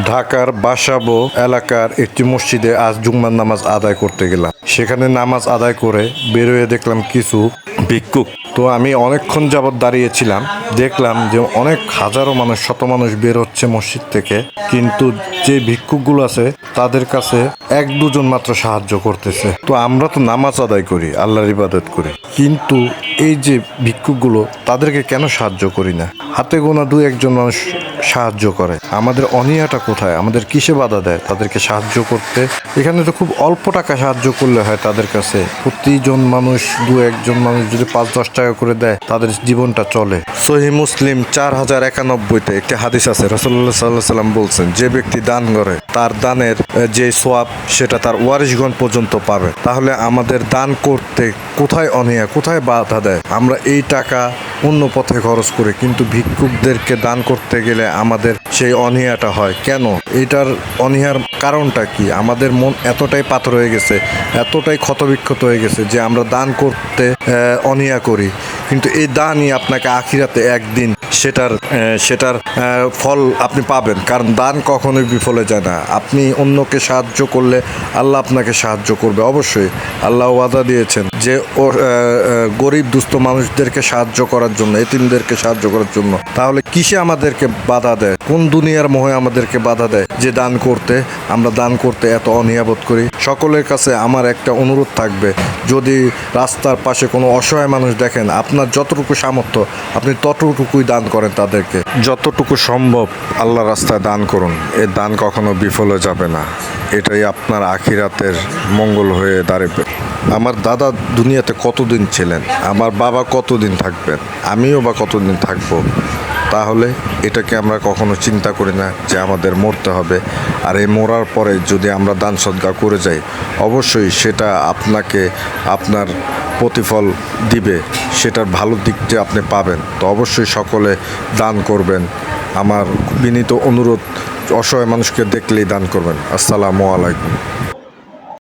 ঢাকার বাসাবো এলাকার একটি মসজিদে আজ জুম্মার নামাজ আদায় করতে গেলাম। সেখানে নামাজ আদায় করে বেরোয়ে দেখলাম কিছু ভিক্ষুক তো আমি অনেকক্ষণ যাবৎ দাঁড়িয়েছিলাম, দেখলাম যে অনেক হাজারো মানুষ, শত মানুষ বের হচ্ছে মসজিদ থেকে। কিন্তু যে ভিক্ষুকগুলো আছে, তাদের কাছে এক দুজন মাত্র সাহায্য করতেছে। তো আমরা তো নামাজ আদায় করি, আল্লাহর ইবাদত করি। কিন্তু এই যে ভিক্ষুকগুলো, তাদেরকে কেন সাহায্য করি না? হাতে গোনা দু একজন মানুষ সাহায্য করে। আমাদের অনিয়াটা কোথায়? আমাদের কিসে বাধা দেয় তাদেরকে সাহায্য করতে? এখানে তো খুব অল্প টাকা সাহায্য করলে হয় তাদের কাছে। প্রতিজন মানুষ, দু একজন মানুষ যদি পাঁচ, দশ করে দেয়, তাদের জীবনটা চলে। সহি মুসলিম চার হাজার একানব্বইতে একটি হাদিস আছে রসল্লা সাল্লাহ সাল্লাম বলছেন, যে ব্যক্তি দান করে, তার দানের যে সোয়াব, সেটা তার ওয়ারিশগণ পর্যন্ত পাবে। তাহলে আমাদের দান করতে কোথায় অনিয়া কোথায় বাধা দেয়? আমরা এই টাকা অন্য পথে খরচ করে, কিন্তু ভিক্ষুকদেরকে দান করতে গেলে আমাদের সেই অনীহাটা হয়। কেন? এটার অনীহার কারণটা কি? আমাদের মন এতটাই পাথর হয়ে গেছে, এতটাই ক্ষতবিক্ষত হয়ে গেছে যে আমরা দান করতে অনীহা করি। কিন্তু এই দানই আপনাকে আখিরাতে একদিন সেটার সেটার ফল আপনি পাবেন। কারণ দান কখনোই বিফলে যায় না। আপনি অন্যকে সাহায্য করলে আল্লাহ আপনাকে সাহায্য করবে। অবশ্যই আল্লাহ ওয়াদা দিয়েছেন। যে ও গরিব দুস্থ মানুষদেরকে সাহায্য করার জন্য এতিমদেরকে সাহায্য করার জন্য তাহলে কিসে আমাদেরকে বাধা দেয়? কোন দুনিয়ার মোহে আমাদেরকে বাধা দেয় যে দান করতে? আমরা দান করতে এত অনিয়াবোধ করি। সকলের কাছে আমার একটা অনুরোধ থাকবে যদি রাস্তার পাশে কোনো অসহায় মানুষ দেখেন আপনার যতটুকু সামর্থ্য আপনি ততটুকুই দান করেন তাদেরকে। যতটুকু সম্ভব আল্লাহ রাস্তায় দান করুন এ দান কখনো বিফলে যাবে না। এটাই আপনার আখিরাতের মঙ্গল হয়ে দাঁড়াবে। আমার দাদা দুনিয়াতে কতদিন ছিলেন? আমার বাবা কতদিন থাকবেন? আমিও বা কতদিন থাকব? তাহলে এটাকে আমরা কখনো চিন্তা করি না যে আমাদের মরতে হবে। আর এই মরার পরে যদি আমরা দান সদ্গা করে যাই, অবশ্যই সেটা আপনাকে আপনার প্রতিফল দিবে। সেটার ভালো দিকটি আপনি পাবেন, তো অবশ্যই সকলে দান করবেন। আমার বিনীত অনুরোধ, অসহায় মানুষকে দেখলেই দান করবেন। আসসালামু আলাইকুম।